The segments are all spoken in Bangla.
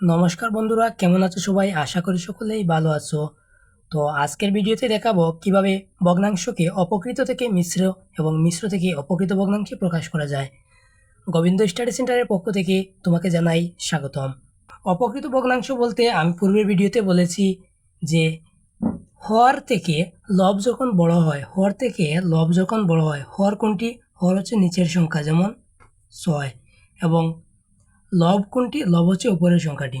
নমস্কার বন্ধুরা, কেমন আছো সবাই? আশা করি সকলেই ভালো আছো। তো আজকের ভিডিওতে দেখাবো কীভাবে ভগ্নাংশকে অপকৃত থেকে মিশ্র এবং মিশ্র থেকে অপকৃত ভগ্নাংশে প্রকাশ করা যায়। গোবিন্দ স্টাডি সেন্টারের পক্ষ থেকে তোমাকে জানাই স্বাগতম। অপকৃত ভগ্নাংশ বলতে আমি পূর্বের ভিডিওতে বলেছি যে, হর থেকে লব যখন বড় হয়, হর থেকে লব যখন বড় হয়, হর কোনটি? হর হচ্ছে নিচের সংখ্যা, যেমন ছয়। এবং লব কোনটি? লব হচ্ছে উপরের সংখ্যাটি।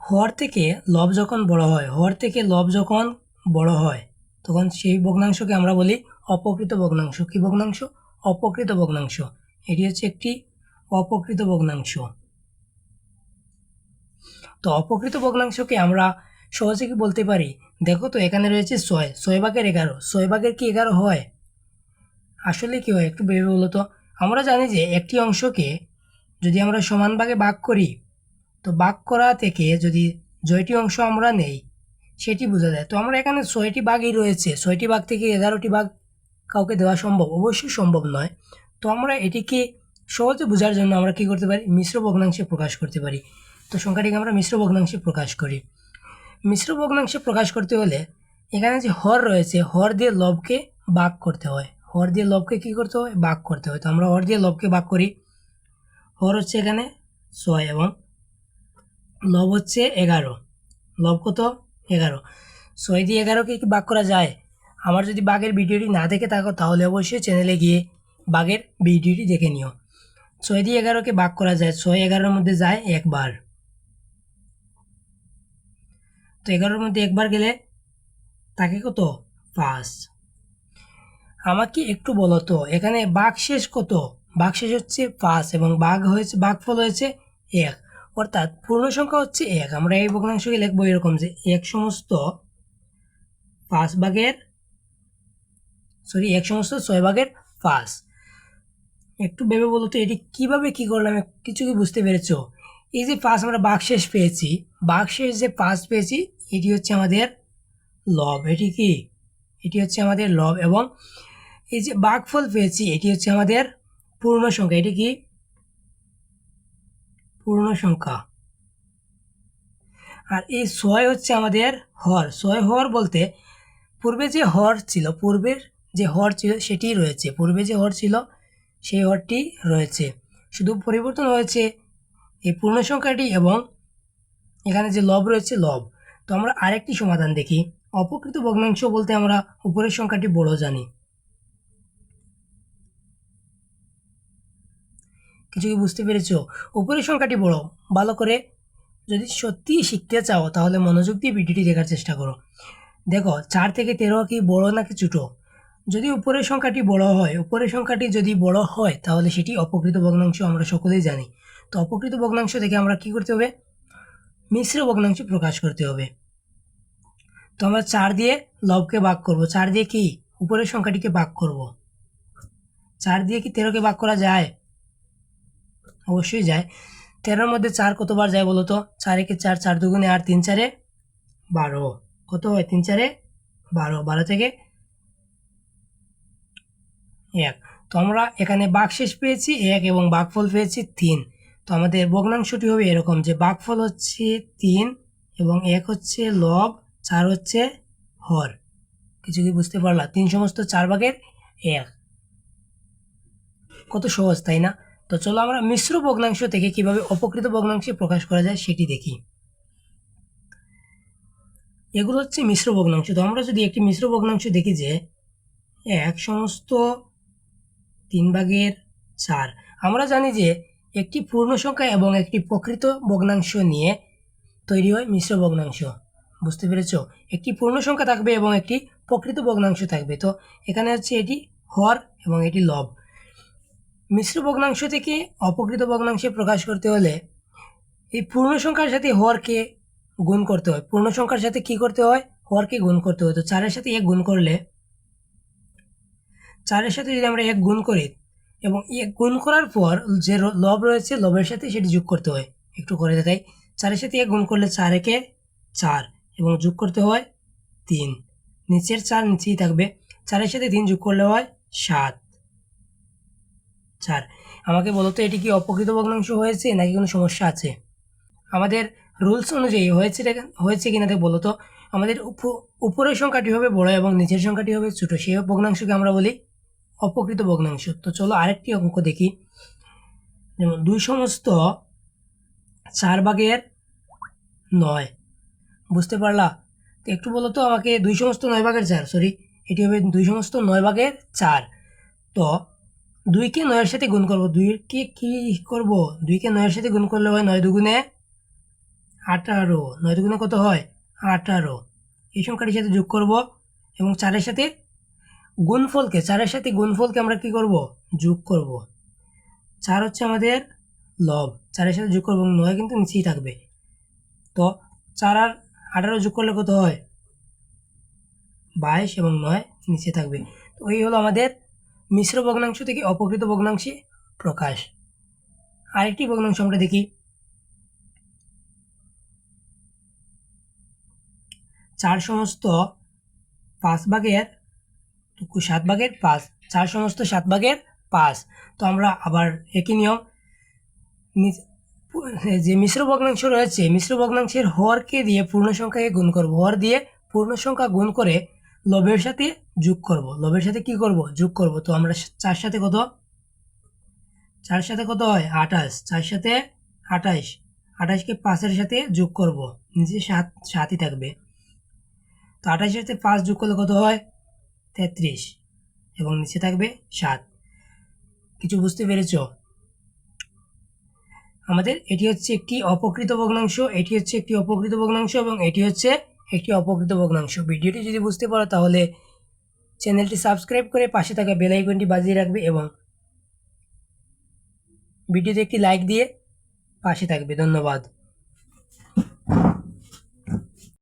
হর থেকে লব যখন বড় হয়, হর থেকে লব যখন বড় হয়, তখন সেই ভগ্নাংশকে আমরা বলি অপকৃত ভগ্নাংশ। কি ভগ্নাংশ? অপকৃত ভগ্নাংশ। এটি হচ্ছে একটি অপকৃত ভগ্নাংশ। তো অপকৃত ভগ্নাংশকে আমরা সহজে কি বলতে পারি? দেখো তো এখানে রয়েছে ছয়। ছয় ভাগের এগারো। ছয় ভাগের কি এগারো হয়? আসলে কি হয়? একটু ভেবে বলো তো। আমরা জানি যে একটি অংশকে যদি আমরা সমান ভাগে ভাগ করি, তো ভাগ করা থেকে যদি জয়টি অংশ আমরা নেই, সেটি বোঝা যায়। তো আমরা এখানে ছয়টি ভাগই রয়েছে, ছয়টি ভাগ থেকে এগারোটি ভাগ কাউকে দেওয়া সম্ভব, অবশ্যই সম্ভব নয়। তো আমরা এটিকে সহজে বোঝার জন্য আমরা কি করতে পারি? মিশ্র ভগ্নাংশে প্রকাশ করতে পারি। তো সংখ্যাটিকে আমরা মিশ্র ভগ্নাংশে প্রকাশ করি। মিশ্র ভগ্নাংশে প্রকাশ করতে হলে এখানে যে হর রয়েছে, হর দিয়ে লবকে ভাগ করতে হয়। হর দিয়ে লবকে কী করতে হয় বাক করতে হয় তো আমরা হর দিয়ে লবকে ভাগ করি। হর হচ্ছে এখানে ছয় এবং লব হচ্ছে এগারো। লব কত? এগারো। ছয় দিয়ে এগারোকে কি ভাগ করা যায়? আমার যদি বাঘের ভিডিওটি না দেখে থাকো, তাহলে অবশ্যই চ্যানেলে গিয়ে বাঘের ভিডিওটি দেখে নিও। ছয় দিয়ে এগারোকে ভাগ করা যায়। ছয় এগারোর মধ্যে যায় একবার। তো এগারোর মধ্যে একবার গেলে তাকে কত? পাঁচ। আমাকে একটু বলো তো, এখানে বাঘ শেষ কত? বাঘ শেষ হচ্ছে পাঁচ এবং বাঘ হয়েছে, বাঘফল হয়েছে এক। অর্থাৎ পূর্ণ সংখ্যা হচ্ছে এক। আমরা এই ভগ্নাংশকে লিখব এরকম যে এক সমস্ত পাঁচ ভাগের সরি এক সমস্ত ছয় ভাগের পাঁচ। একটু ভেবে বলো তো, এটি কীভাবে কি করলাম? কিছু কি বুঝতে পেরেছ? এই যে পাঁচ আমরা বাঘশেষ পেয়েছি বাঘশেষ যে পাঁচ পেয়েছি, এটি হচ্ছে আমাদের লব। এটি কি? এটি হচ্ছে আমাদের লব এবং এই যে বাঘফল পেয়েছি, এটি হচ্ছে আমাদের পূর্ণ সংখ্যা। এটি কি? পূর্ণ সংখ্যা। আর এই ছয় হচ্ছে আমাদের হর। ছয় হর বলতে পূর্বে যে হর ছিল, পূর্বের যে হর ছিল সেটি রয়েছে। পূর্বে যে হর ছিল, সেই হরটি রয়েছে। শুধু পরিবর্তন হয়েছে এই পূর্ণ সংখ্যাটি এবং এখানে যে লব রয়েছে, লব। তো আমরা আরেকটি সমাধান দেখি। অপকৃত ভগ্নাংশ বলতে আমরা উপরের সংখ্যাটি বড় জানি। কিছু কি বুঝতে পেরেছ? উপরের সংখ্যাটি বড় ভালো করে যদি সত্যি শিখতে চাও, তাহলে মনোযোগ দিয়ে ভিডিওটি দেখার চেষ্টা করো। দেখো, চার থেকে তেরো কি বড় নাকি ছোটো? যদি উপরের সংখ্যাটি বড় হয়, উপরের সংখ্যাটি যদি বড় হয়, তাহলে সেটি অপকৃত ভগ্নাংশ আমরা সকলেই জানি। তো অপকৃত ভগ্নাংশ থেকে আমরা কি করতে হবে? মিশ্র ভগ্নাংশ প্রকাশ করতে হবে। তো আমরা চার দিয়ে লবকে ভাগ করব। চার দিয়ে কি? উপরের সংখ্যাটিকে ভাগ করব। চার দিয়ে কি তেরোকে ভাগ করা যায়? অবশ্যই যায়। তেরোর মধ্যে চার কতবার যায় বলো তো? চার একে চার চার দুগুণে আর তিন চারে বারো। কত হয়? তিন চারে বারো। বারো থেকে এক। তো আমরা এখানে বাঘশেষ পেয়েছি এক এবং বাঘফল পেয়েছি তিন। তো আমাদের ভগ্নাংশটি হবে এরকম যে বাঘফল হচ্ছে তিন এবং এক হচ্ছে লব, চার হচ্ছে হর। কিছু কি বুঝতে পারলা? তিন সমস্ত চার ভাগের এক। কত সহজ, তাই না? তো চলো আমরা মিশ্র ভগ্নাংশ থেকে কীভাবে অপকৃত ভগ্নাংশে প্রকাশ করা যায় সেটি দেখি। এগুলো হচ্ছে মিশ্র ভগ্নাংশ। তো আমরা যদি একটি মিশ্র ভগ্নাংশ দেখি যে এক সমস্ত তিন ভাগের চার, আমরা জানি যে একটি পূর্ণ সংখ্যা এবং একটি প্রকৃত ভগ্নাংশ নিয়ে তৈরি হয় মিশ্র ভগ্নাংশ। বুঝতে পেরেছ? একটি পূর্ণ সংখ্যা থাকবে এবং একটি প্রকৃত ভগ্নাংশ থাকবে। তো এখানে হচ্ছে এটি হর এবং এটি লব। মিশ্র ভগ্নাংশ থেকে অপকৃত ভগ্নাংশে প্রকাশ করতে হলে এই পূর্ণ সংখ্যার সাথে হরকে গুণ করতে হয়। পূর্ণ সংখ্যার সাথে কি করতে হয়? হরকে গুণ করতে হয়। তো চারের সাথে এক গুণ করলে, চারের সাথে যদি আমরা এক গুণ করি এবং এক গুণ করার পর যে লব রয়েছে, লবের সাথে সেটি যোগ করতে হয়। একটু করে দেখাই। চারের সাথে এক গুণ করলে চার একে চার এবং যোগ করতে হয় তিন। নিচের চার নিচেই থাকবে। চারের সাথে তিন যোগ করলে হয় সাত। চার আমাকে বলো তো, এটি কি অপ্রকৃত ভগ্নাংশ হয়েছে নাকি কোনো সমস্যা আছে? আমাদের রুলস অনুযায়ী হয়েছে হয়েছে কিনা দেখ বলো তো। আমাদের উপ- উপরের সংখ্যাটি হবে বড় এবং নিচের সংখ্যাটি হবে ছোট, সেই ভগ্নাংশকে আমরা বলি অপকৃত ভগ্নাংশ। তো চলো আরেকটি অঙ্ক দেখি। যেমন দুই সমস্ত চার ভাগের নয়, বুঝতে পারলা? তো একটু বলো তো আমাকে দুই সমস্ত নয় ভাগের চার সরি এটি হবে দুই সমস্ত নয় ভাগের চার। তো দুইকে নয়ের সাথে গুণ করব। দুইকে কি করব? দুইকে নয়ের সাথে গুণ করলে হয় নয় দুগুণে আঠারো। নয় দুগুণে কত হয়? আঠারো। এই সংখ্যাটির সাথে যোগ করব এবং চারের সাথে গুণফলকে, চারের সাথে গুণফলকে আমরা কি করব? যোগ করব। চার হচ্ছে আমাদের লব। চারের সাথে যোগ করব এবং নয় কিন্তু নিচেই থাকবে। তো চার আর আঠারো যোগ করলে কত হয়? বাইশ এবং নয় নিচে থাকবে। তো এই হলো আমাদের মিশ্র ভগ্নাংশ থেকে অপকৃত ভগ্নাংশে প্রকাশ। আরেকটি ভগ্নাংশ আমরা দেখি। চার সমস্ত পাঁচ ভাগের সাত ভাগের পাঁচ, চার সমস্ত সাত ভাগের পাঁচ। তো আমরা আবার একই নিয়ম। যে মিশ্র ভগ্নাংশ রয়েছে, মিশ্র ভগ্নাংশের হরকে দিয়ে পূর্ণ সংখ্যাকে গুণ করব। হর দিয়ে পূর্ণ সংখ্যা গুণ করে লবের সাথে যোগ করব। লবের সাথে কি করব? যোগ করব। তো আমরা চার সাথে কত? চার সাথে কত হয়? আঠাশ। চার সাথে আঠাশ। আঠাশকে পাঁচের সাথে যোগ করব। নিচে সাত, সাতই থাকবে। তো আঠাশের সাথে পাঁচ যোগ করলে কত হয়? তেত্রিশ। এবং নিচে থাকবে সাত। কিছু বুঝতে পেরেছ? আমাদের এটি হচ্ছে একটি অপকৃত ভগ্নাংশ, এটি হচ্ছে একটি অপকৃত ভগ্নাংশ এবং এটি হচ্ছে একটি অপকৃত ভগ্নাংশ। ভিডিওটি যদি বুঝতে পারো তাহলে চ্যানেলটি সাবস্ক্রাইব করে পাশে থাকা বেল আইকনটি বাজিয়ে রাখবে এবং ভিডিওতে একটি লাইক দিয়ে পাশে থাকবে। ধন্যবাদ।